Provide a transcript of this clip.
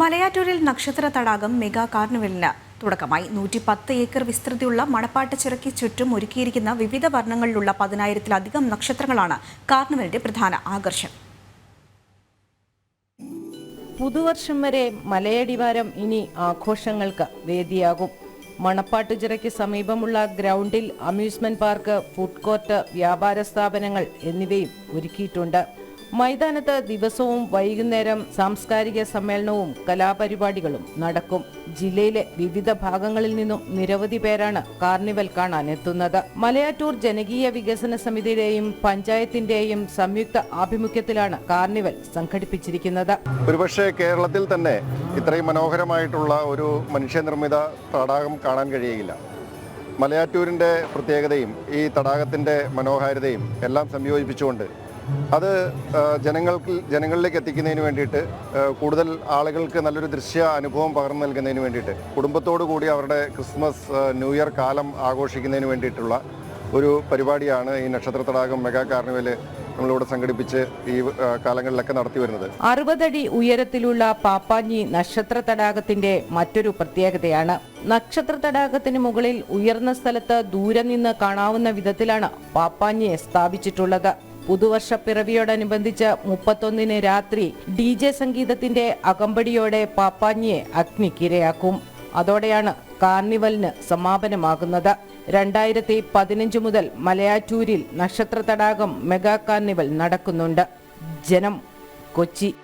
മലയാറ്റൂരിൽ നക്ഷത്ര തടാകം മെഗാ കാർണിവലിന് തുടക്കമായി. നൂറ്റി പത്ത് ഏക്കർ വിസ്തൃതിയുള്ള മണപ്പാട്ട് ചിറക്കി ചുറ്റും ഒരുക്കിയിരിക്കുന്ന വിവിധ വർണങ്ങളിലുള്ള പതിനായിരത്തിലധികം നക്ഷത്രങ്ങളാണ് കാർണിവലിന്റെ പ്രധാന ആകർഷണം പുതുവർഷം വരെ മലയടിവാരം ഇനി ആഘോഷങ്ങൾക്ക് വേദിയാകും. മണപ്പാട്ടുചിറയ്ക്ക് സമീപമുള്ള ഗ്രൗണ്ടിൽ അമ്യൂസ്മെന്റ് പാർക്ക് ഫുഡ് കോർട്ട് വ്യാപാര സ്ഥാപനങ്ങൾ എന്നിവയും ഒരുക്കിയിട്ടുണ്ട്. മൈതാനത്ത് ദിവസവും വൈകുന്നേരം സാംസ്കാരിക സമ്മേളനവും കലാപരിപാടികളും നടക്കും. ജില്ലയിലെ വിവിധ ഭാഗങ്ങളിൽ നിന്നും നിരവധി പേരാണ് കാർണിവൽ കാണാൻ എത്തുന്നത് മലയാറ്റൂർ ജനകീയ വികസന സമിതിയുടെയും പഞ്ചായത്തിന്റെയും സംയുക്ത ആഭിമുഖ്യത്തിലാണ് കാർണിവൽ സംഘടിപ്പിച്ചിരിക്കുന്നത്. ഒരുപക്ഷെ കേരളത്തിൽ തന്നെ ഇത്രയും മനോഹരമായിട്ടുള്ള ഒരു മനുഷ്യനിർമ്മിത തടാകം കാണാൻ കഴിയുകയില്ല മലയാറ്റൂരിന്റെ പ്രത്യേകതയും ഈ തടാകത്തിന്റെ മനോഹാരിതയും എല്ലാം സംയോജിപ്പിച്ചുകൊണ്ട് അത് ജനങ്ങൾക്ക് ജനങ്ങളിലേക്ക് എത്തിക്കുന്നതിന് വേണ്ടിയിട്ട് കൂടുതൽ ആളുകൾക്ക് നല്ലൊരു ദൃശ്യ അനുഭവം പകർന്നു നൽകുന്നതിന് വേണ്ടിയിട്ട് കുടുംബത്തോടു കൂടി അവരുടെ ക്രിസ്മസ് ന്യൂ ഇയർ കാലം ആഘോഷിക്കുന്നതിന് വേണ്ടിയിട്ടുള്ള ഒരു പരിപാടിയാണ് ഈ നക്ഷത്ര തടാകം മെഗാ കാർണിവൽ നമ്മളിവിടെ സംഘടിപ്പിച്ച് ഈ കാലങ്ങളിലൊക്കെ നടത്തി വരുന്നത്. അറുപതടി ഉയരത്തിലുള്ള പാപ്പാഞ്ഞി നക്ഷത്ര തടാകത്തിന്റെ മറ്റൊരു പ്രത്യേകതയാണ്. നക്ഷത്ര തടാകത്തിന് മുകളിൽ ഉയർന്ന സ്ഥലത്ത് ദൂരെ നിന്ന് കാണാവുന്ന വിധത്തിലാണ് പാപ്പാഞ്ഞിയെ സ്ഥാപിച്ചിട്ടുള്ളത്. പുതുവർഷ പിറവിയോടനുബന്ധിച്ച് മുപ്പത്തൊന്നിന് രാത്രി ഡി ജെ സംഗീതത്തിന്റെ അകമ്പടിയോടെ പാപ്പാഞ്ഞിയെ അഗ്നിക്കിരയാക്കും. അതോടെയാണ് കാർണിവലിന് സമാപനമാകുന്നത്. രണ്ടായിരത്തി പതിനഞ്ച് മുതൽ മലയാറ്റൂരിൽ നക്ഷത്ര തടാകം മെഗാ കാർണിവൽ നടക്കുന്നുണ്ട്. ജനം കൊച്ചി